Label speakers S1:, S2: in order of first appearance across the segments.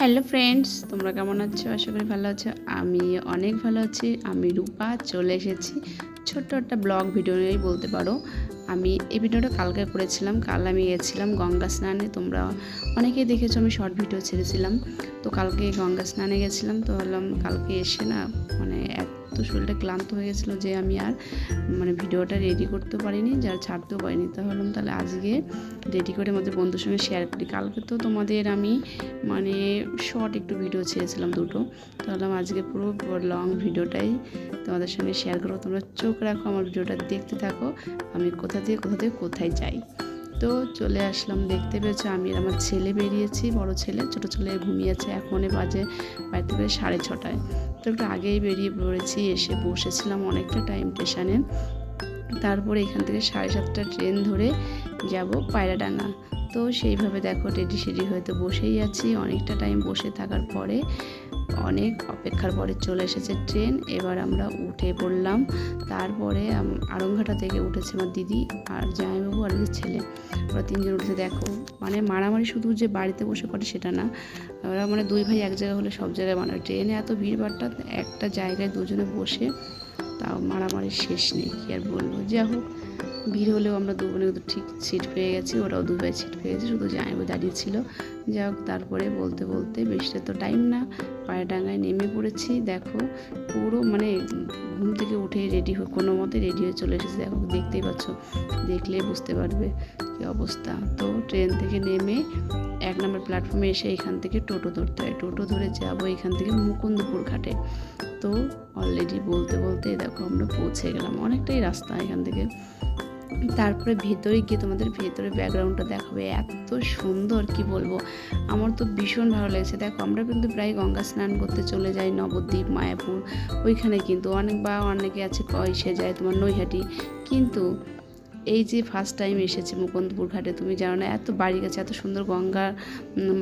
S1: Hello friends তোমরা কেমন আছো? আশা করি ভালো আছো। আমি অনেক ভালো আছি। আমি রূপা, চলে এসেছি ছোট্ট একটা ব্লগ ভিডিও নিয়েই বলতে পারো। আমি এই ভিডিওটা কালকে করেছিলাম। কাল আমি গেছিলাম গঙ্গা স্নানে। তোমরা অনেকেই দেখেছ আমি শর্ট ভিডিও ছেড়েছিলাম। তো কালকে গঙ্গা স্নানে গেছিলাম। তো ভাবলাম কালকে এসে না মানে এত শরীরটা ক্লান্ত হয়ে গেছিল যে আমি আর মানে ভিডিওটা রেডি করতে পারিনি, যার ছাড়তেও পারিনি। তো তাহলে আজকে রেডি করে আমাদের বন্ধুর সঙ্গে শেয়ার করি। কালকে তো তোমাদের আমি মানে শর্ট একটু ভিডিও ছেড়েছিলাম দুটো। তাহলে আজকে পুরো লং ভিডিওটাই তোমাদের সঙ্গে শেয়ার করব। তোমরা চোখ রাখো, আমার ভিডিওটা দেখতে থাকো। আমি কোথা থেকে কোথা থেকে, কোথায় যাই। তো চলে আসলাম, দেখতে পেয়েছ? আমি আমার ছেলে বেরিয়েছি, বড় ছেলে, ছোট ছেলে ঘুমিয়েছে এখনই বাজে বাড়িতে পেরে সাড়ে ছটায়। তো একটু আগেই বেরিয়ে পড়েছি, এসে বসেছিলাম অনেকটা টাইম স্টেশনে তারপরে এখান থেকে সাড়ে সাতটা ট্রেন ধরে যাব পায়রাডাঙ্গা। তো সেইভাবে দেখো রেডি সেডি হয়তো বসেই আছি। অনেকটা টাইম বসে থাকার পরে অনেক অপেক্ষার পরে চলে এসেছে ট্রেন। এবার আমরা উঠে পড়লাম। তারপরে আড়ংঘাটা থেকে উঠেছে আমার দিদি আর জামাইবাবু আর ছেলে। ওরা তিনজন উঠেছে। দেখো মানে মারামারি শুধু যে বাড়িতে বসে করে সেটা না। ওরা মানে দুই ভাই এক জায়গায় হলে সব জায়গায় মানে ট্রেনে এত ভিড়ভাড়টা, একটা জায়গায় দুজনে বসে তাও মারামারির শেষ নেই। কি আর বলব? যা হোক ভিড় হলেও আমরা দু ঠিক সিট পেয়ে গেছি, ওরাও দু ভাই সিট পেয়ে গেছে, শুধু জামাইবাবু দাঁড়িয়ে ছিল। যা হোক তারপরে বলতে বলতে বেশিটা তো টাইম না, পায়ে ডাঙায় নেমে পড়েছি। দেখো, পুরো মানে ঘুম থেকে উঠে রেডি হয়ে কোনো মতে রেডি হয়ে চলে এসেছি। দেখো, দেখতেই পাচ্ছ, দেখলে বুঝতে পারবে কী অবস্থা। তো ট্রেন থেকে নেমে এক নম্বর প্ল্যাটফর্মে এসে এখান থেকে টোটো ধরতে হয়। টোটো ধরে যাব এখান থেকে মুকুন্দপুর ঘাটে। তো অলরেডি বলতে বলতে দেখো, আমরা পৌঁছে গেলাম। অনেকটাই রাস্তা এখান থেকে। তারপরে ভেতরে গিয়ে তোমাদের ভেতরে ব্যাকগ্রাউন্ডটা দেখাবে। এত সুন্দর, কি বলব? আমার তো ভীষণ ভালো লেগেছে। দেখো, আমরা কিন্তু প্রায় গঙ্গা স্নান করতে চলে যাই নবদ্বীপ, মায়াপুর। ওইখানে কিন্তু অনেক বা অনেকে আছে কয়সে যায় তোমার নৈহাটি। কিন্তু এই যে ফার্স্ট টাইম এসেছে মুকুন্দপুর ঘাটে, তুমি জানো না, এত বাড়ি গেছে, এত সুন্দর গঙ্গা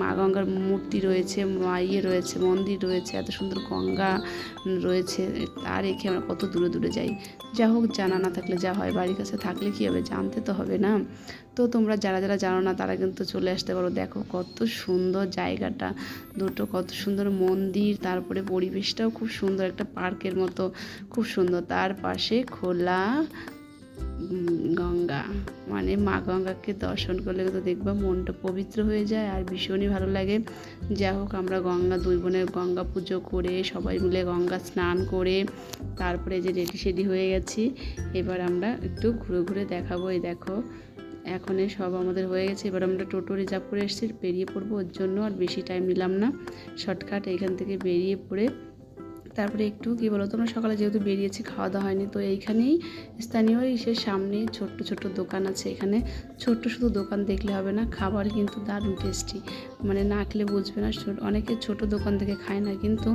S1: মা গঙ্গার মূর্তি রয়েছে, মা ইয়ে রয়েছে, মন্দির রয়েছে, এত সুন্দর গঙ্গা রয়েছে তার রেখে আমরা কত দূরে দূরে যাই। যা হোক, জানা না থাকলে যা হয়, বাড়ির কাছে থাকলে কী হবে, জানতে তো হবে না। তো তোমরা যারা যারা জানো না, তারা কিন্তু চলে আসতে পারো। দেখো কত সুন্দর জায়গাটা, দুটো কত সুন্দর মন্দির, তারপরে পরিবেশটাও খুব সুন্দর, একটা পার্কের মতো, খুব সুন্দর। তার পাশে খোলা গঙ্গা। মানে মা গঙ্গাকে দর্শন করলে তো দেখবা মনটা পবিত্র হয়ে যায় আর ভীষণই ভালো লাগে। যা হোক, আমরা গঙ্গা দুই বোনের গঙ্গা পুজো করে সবাই মিলে গঙ্গা স্নান করে তারপরে যে রেডি সেডি হয়ে গেছি। এবার আমরা একটু ঘুরে ঘুরে দেখাবো। এই দেখো, এখন সব আমাদের হয়ে গেছে। এবার আমরা টোটো রিজার্ভ করে এসেছি, বেরিয়ে পড়ব। ওর জন্য আর বেশি টাইম নিলাম না। শর্টকাট এখান থেকে বেরিয়ে পড়ে তারপরে একটু, কী বলো তোমরা, সকালে যেহেতু বেরিয়েছি খাওয়া দাওয়া হয়নি, তো এইখানেই স্থানীয় সে সামনে ছোট্ট ছোট্ট দোকান আছে। এখানে ছোট্ট শুধু দোকান দেখলে হবে না, খাবার কিন্তু দারুণ টেস্টি মানে না খেলে বুঝবে না অনেকে ছোট দোকান থেকে খায় না, কিন্তু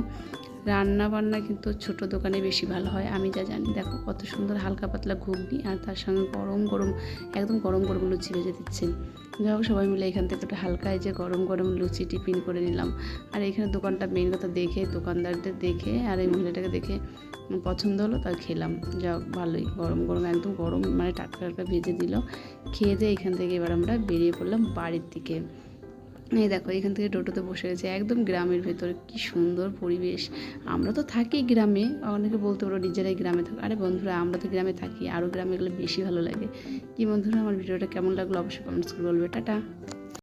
S1: রান্না বান্না কিন্তু ছোট দোকানে বেশি ভালো হয়, আমি যা জানি। দেখো কত সুন্দর হালকা পাতলা ঘুগনি আর তার সঙ্গে গরম গরম, একদম গরম গরমগুলো লুচি ভেজে দিচ্ছেন। যাই হোক, সবাই মিলে এখান থেকে একটা হালকা যে গরম গরম লুচি টিফিন করে নিলাম। আর এখানে দোকানটা মেন কথা দেখে, দোকানদারদের দেখে আর এই মহিলাটাকে দেখে পছন্দ হলো তা খেলাম। যা ভালোই। গরম গরম, একদম গরম মানে টাটকা টাটকা ভেজে দিল। খেয়ে দিয়ে এখান থেকে এবার আমরা বেরিয়ে পড়লাম বাড়ির দিকে। এই দেখো, এখান থেকে টোটোতে বসে গেছে, একদম গ্রামের ভেতরে, কি সুন্দর পরিবেশ। আমরা তো থাকি গ্রামে, অনেকে বলতে পারো নিজেরাই গ্রামে থাকো, আরে বন্ধুরা, আমরা তো গ্রামে থাকি আরও গ্রামে গেলে বেশি ভালো লাগে। কি বন্ধুরা, আমার ভিডিওটা কেমন লাগল অবশ্যই কমেন্টস করে বলবে, টাটা।